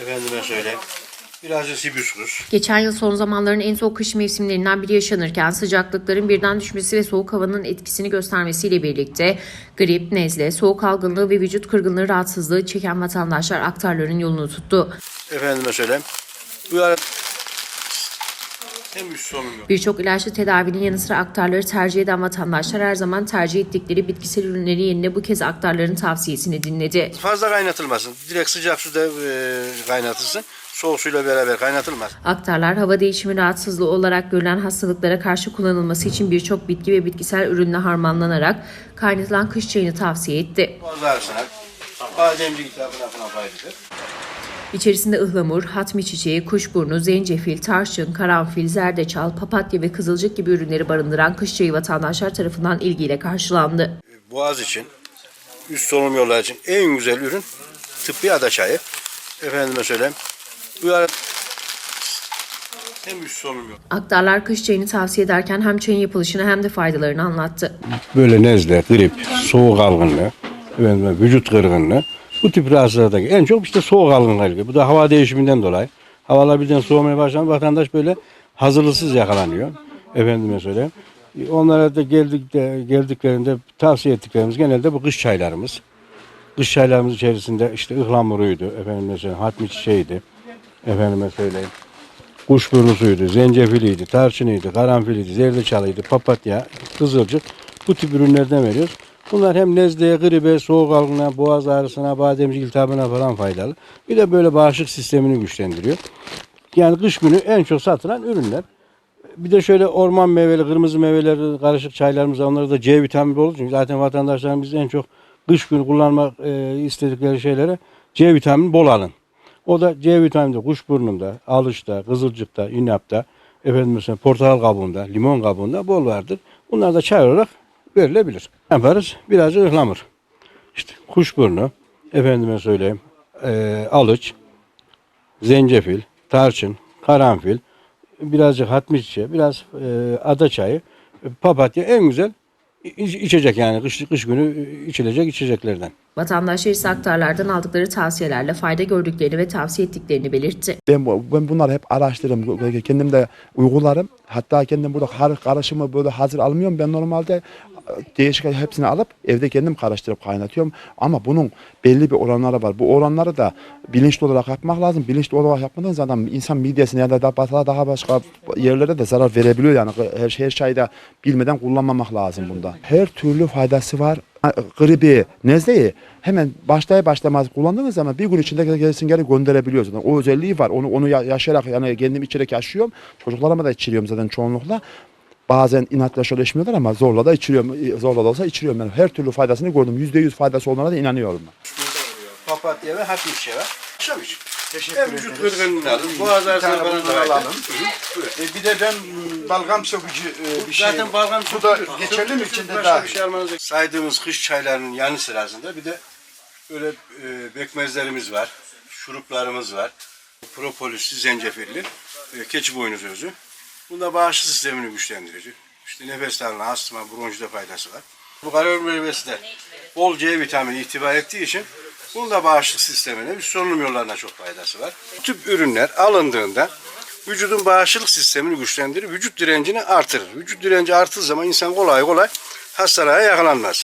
Efendime söyleyeyim. Birazcık hibiskus. Geçen yıl son zamanların en soğuk kış mevsimlerinden biri yaşanırken sıcaklıkların birden düşmesi ve soğuk havanın etkisini göstermesiyle birlikte grip, nezle, soğuk algınlığı ve vücut kırgınlığı rahatsızlığı çeken vatandaşlar aktarların yolunu tuttu. Efendime söyleyeyim. Bu ara hem üst solum yok. Birçok ilaçlı tedavinin yanı sıra aktarları tercih eden vatandaşlar her zaman tercih ettikleri bitkisel ürünleri yerine bu kez aktarların tavsiyesini dinledi. Fazla kaynatılmasın. Direkt sıcak suda e, kaynatılsın. Soğuk suyla beraber kaynatılmaz. Aktarlar hava değişimi rahatsızlığı olarak görülen hastalıklara karşı kullanılması için birçok bitki ve bitkisel ürünle harmanlanarak kaynatılan kış çayını tavsiye etti. Boğaz ağrısına, bademci iltihabına falan faydalıdır. İçerisinde ıhlamur, hatmi çiçeği, kuşburnu, zencefil, tarçın, karanfil, zerdeçal, papatya ve kızılcık gibi ürünleri barındıran kış çayı vatandaşlar tarafından ilgiyle karşılandı. Boğaz için, üst solunum yolları için en güzel ürün tıbbi ada çayı. Efendime söyleyeyim. Bu ara hem üst solunum yolu. Aktarlar kış çayını tavsiye ederken hem çayın yapılışını hem de faydalarını anlattı. böyle nezle, grip, soğuk algınlığı, efendim, vücut kırgınlığı bu tip rahatsızlıklardaki en çok işte soğuk algınlığı ilgili. Bu da hava değişiminden dolayı. Havalar birden soğumaya başlandı. Vatandaş böyle hazırlıksız yakalanıyor. Efendime söyleyeyim. Onlara da geldik de, geldiklerinde tavsiye ettiklerimiz genelde bu kış çaylarımız. Kış çaylarımız içerisinde işte ıhlamuruydu, efendim mesela hatmi çiçeğiydi, efendime söyleyeyim. Kuşburnusuydu, zencefiliydi, tarçınıydı, karanfiliydi, zerdeçalıydı, papatya, kızılcık bu tip ürünlerden veriyoruz. Bunlar hem nezleye, gribe, soğuk algınlığa, boğaz ağrısına, bademcik iltihabına falan faydalı. Bir de böyle bağışıklık sistemini güçlendiriyor. Yani kış günü en çok satılan ürünler. Bir de şöyle orman meyveli, kırmızı meyveleri, karışık çaylarımız var. Onlarda da C vitamini olduğu için zaten vatandaşlarımız en çok kış günü kullanmak e, istedikleri şeylere C vitamini bol alın. O da C vitamini de kuşburnunda, alışta, kızılcıkta, inapta, efendim mesela portakal kabuğunda, limon kabuğunda bol vardır. Bunlar da çay olarak verilebilir. Yaparız? Birazcık ıhlamur. İşte kuşburnu, efendime söyleyeyim, e, alıç, zencefil, tarçın, karanfil, birazcık hatmi çiçeği, biraz e, ada çayı, e, papatya en güzel iç- içecek yani kış, kış günü içilecek içeceklerden. Vatandaşlar ise aktarlardan aldıkları tavsiyelerle fayda gördüklerini ve tavsiye ettiklerini belirtti. Ben, ben bunları hep araştırırım. Kendim de uygularım. Hatta kendim burada har karışımı böyle hazır almıyorum. Ben normalde değişik hepsini alıp evde kendim karıştırıp kaynatıyorum. Ama bunun belli bir oranları var. Bu oranları da bilinçli olarak yapmak lazım. Bilinçli olarak yapmadığın zaman insan midesine ya da daha, daha başka yerlere de zarar verebiliyor. Yani her, her şeyi de bilmeden kullanmamak lazım bunda. Her türlü faydası var. Gribi, nezleyi hemen başlaya başlamaz kullandığınız zaman bir gün içinde gelsin geri gönderebiliyorsunuz. O özelliği var. Onu onu ya- yaşayarak yani kendim içerek yaşıyorum. Çocuklarıma da içiriyorum zaten çoğunlukla. Bazen inatla şöyle içmiyorlar ama zorla da içiriyorum. Zorla da olsa içiriyorum. Yani her türlü faydasını gördüm. Yüzde yüz faydası olduğuna da inanıyorum. ben. Papatya ve hatmi çiçeği var. Akşam için. Teşekkür Hem vücut kırgınlığını alın, boğaz falan bundan da alalım. E, bir de ben m, balgam sökücü e, bir şey. Zaten balgam Bu da geçerli mi içinde daha? bir şey almanıza- Saydığımız kış çaylarının yanı sırasında bir de böyle e, bekmezlerimiz var, şuruplarımız var. Propolisli, zencefilli, e, keçi boynuzu özü. Bunda bağışıklık sistemini güçlendirici. İşte nefes darlığı, astma, bronşita faydası var. Bu karar meyvesi de bol C vitamini ihtiva ettiği için bunun da bağışıklık sistemine, üst solunum yollarına çok faydası var. Bu tip ürünler alındığında vücudun bağışıklık sistemini güçlendirir, vücut direncini artırır. Vücut direnci arttığı zaman insan kolay kolay hastalığa yakalanmaz.